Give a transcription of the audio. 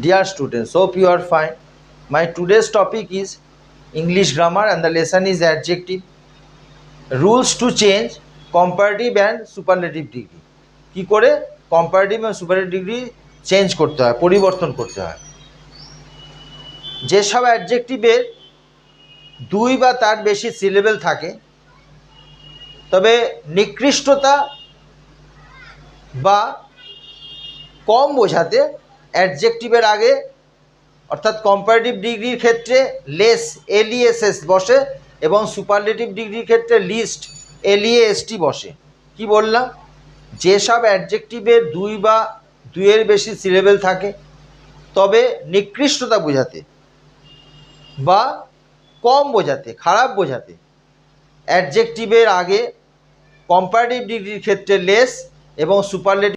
Dear students, hope you are fine. My today's topic is English grammar and the lesson is adjective. Rules to change comparative and superlative degree. কি করে comparative এবং superlative degree change করতে হয় পরিবর্তন করতে হয় যেসব অ্যাডজেক্টিভের দুই বা তার বেশি সিলেবেল থাকে তবে নিকৃষ্টতা বা কম বোঝাতে অ্যাডজেক্টিভের আগে, অর্থাৎ কম্পারেটিভ ডিগ্রির ক্ষেত্রে লেস এলইএসএস বসে এবং সুপারলেটিভ ডিগ্রির ক্ষেত্রে লিস্ট এলইএসটি বসে। কি বললাম? যেসব অ্যাডজেক্টিভের দুই বা দুইয়ের বেশি সিলেবেল থাকে, তবে নিকৃষ্টতা বোঝাতে বা কম বোঝাতে, খারাপ বোঝাতে অ্যাডজেক্টিভের আগে কম্পারেটিভ ডিগ্রির ক্ষেত্রে লেস এবং সুপারলেটিভ